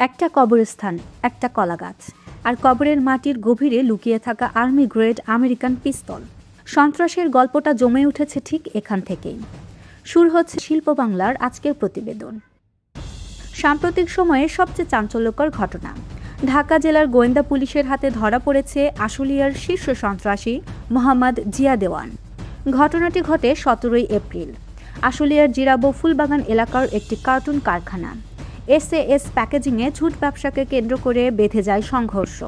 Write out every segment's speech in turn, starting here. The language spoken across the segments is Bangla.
একটা কবরস্থান, একটা কলাগাছ, আর কবরের মাটির গভীরে লুকিয়ে থাকা আর্মি গ্রেড আমেরিকান পিস্তল। সন্ত্রাসের গল্পটা জমে উঠেছে ঠিক এখান থেকেই। শুরু হচ্ছে শিল্প বাংলার আজকের প্রতিবেদন। সাম্প্রতিক সময়ে সবচেয়ে চাঞ্চল্যকর ঘটনা, ঢাকা জেলার গোয়েন্দা পুলিশের হাতে ধরা পড়েছে আশুলিয়ার শীর্ষ সন্ত্রাসী মোহাম্মদ জিয়া দেওয়ান ঘটনাটি ঘটে সতেরোই এপ্রিল। আশুলিয়ার জিরাবো ফুলবাগান এলাকার একটি কার্টুন কারখানা। এসএএস প্যাকেজিংয়ে ঝুট ব্যবসাকে কেন্দ্র করে বেঁধে যায় সংঘর্ষ।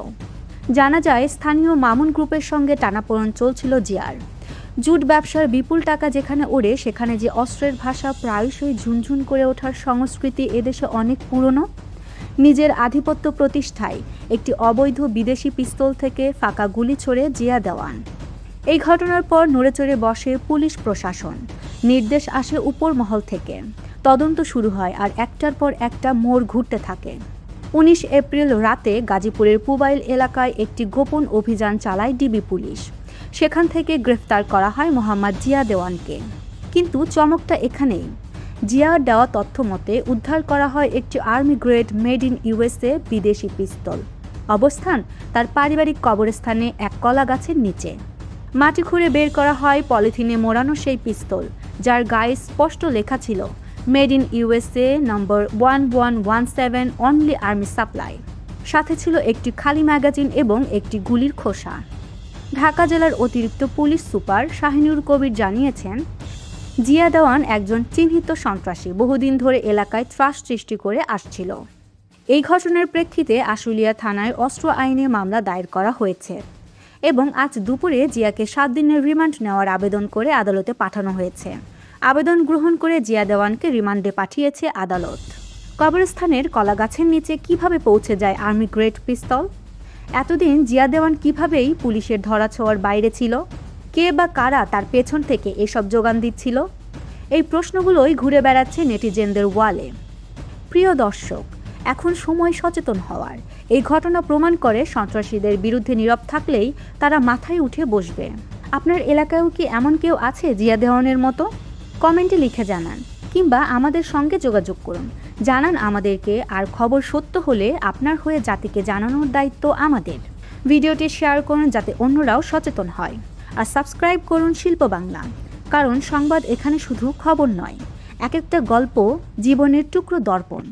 জানা যায়, স্থানীয় মামুন গ্রুপের সঙ্গে টানাপোড়েন চলছিল জিয়ার। জুট ব্যবসার বিপুল টাকা যেখানে ওড়ে, সেখানে যে অস্ত্রের ভাষা প্রায়শই ঝুনঝুন করে ওঠার সংস্কৃতি এদেশে অনেক পুরনো। নিজের আধিপত্য প্রতিষ্ঠায় একটি অবৈধ বিদেশি পিস্তল থেকে ফাঁকা গুলি ছড়ে জিয়া দেওয়ান। এই ঘটনার পর নড়েচড়ে বসে পুলিশ প্রশাসন। নির্দেশ আসে উপর মহল থেকে। তদন্ত শুরু হয় আর একটার পর একটা মোড় ঘুরতে থাকে। উনিশ এপ্রিল রাতে গাজীপুরের পুবাইল এলাকায় একটি গোপন অভিযান চালায় ডিবি পুলিশ। সেখান থেকে গ্রেফতার করা হয় মোহাম্মদ জিয়া দেওয়ানকে। কিন্তু চমকটা এখানেই। জিয়ার দেওয়া তথ্য মতে উদ্ধার করা হয় একটি army grade made in USA বিদেশি পিস্তল। অবস্থান, তার পারিবারিক কবরস্থানে এক কলা গাছের নিচে। মাটি খুঁড়ে বের করা হয় পলিথিনে মোড়ানো সেই পিস্তল। যার গায়ে স্পষ্ট লেখা ছিল made in USA number one one one seven only army supply সাথে ছিল একটি খালি ম্যাগাজিন এবং একটি গুলির খোসা। ঢাকা জেলার অতিরিক্ত পুলিশ সুপার শাহিনুর কবির জানিয়েছেন, জিয়া দেওয়ান একজন চিহ্নিত সন্ত্রাসী বহুদিন ধরে এলাকায় ত্রাস সৃষ্টি করে আসছিল। এই ঘটনার প্রেক্ষিতে আশুলিয়া থানায় অস্ত্র আইনে মামলা দায়ের করা হয়েছে। এবং আজ দুপুরে জিয়াকে সাত দিনের রিমান্ড নেওয়ার আবেদন করে আদালতে পাঠানো হয়েছে। আবেদন গ্রহণ করে জিয়া দেওয়ানকে রিমান্ডে পাঠিয়েছে আদালত। কবরস্থানের কলাগাছের নিচে কীভাবে পৌঁছে যায় আর্মি গ্রেড পিস্তল? এতদিন জিয়া দেওয়ান কিভাবেই পুলিশের ধরাছোঁয়ার বাইরে ছিল? কে বা কারা তার পেছন থেকে এসব যোগান দিচ্ছিল? এই প্রশ্নগুলোই ঘুরে বেড়াচ্ছে নেটিজেনদের ওয়ালে। প্রিয় দর্শক এখন সময় সচেতন হওয়ার। এই ঘটনা প্রমাণ করে সন্ত্রাসীদের বিরুদ্ধে নীরব থাকলেই তারা মাথায় উঠে বসবে। আপনার এলাকায়ও কি এমন কেউ আছে জিয়া দেওয়ানের মতো? কমেন্টে লিখে জানান, কিংবা আমাদের সঙ্গে যোগাযোগ করুন। জানান আমাদেরকে আর খবর সত্য হলে আপনার হয়ে জাতিকে জানানোর দায়িত্ব আমাদের। ভিডিওটি শেয়ার করুন যাতে অন্যরাও সচেতন হয়। আর সাবস্ক্রাইব করুন শিল্প বাংলা, কারণ সংবাদ এখানে শুধু খবর নয় এক একটা গল্প জীবনের টুকরো দর্পণ।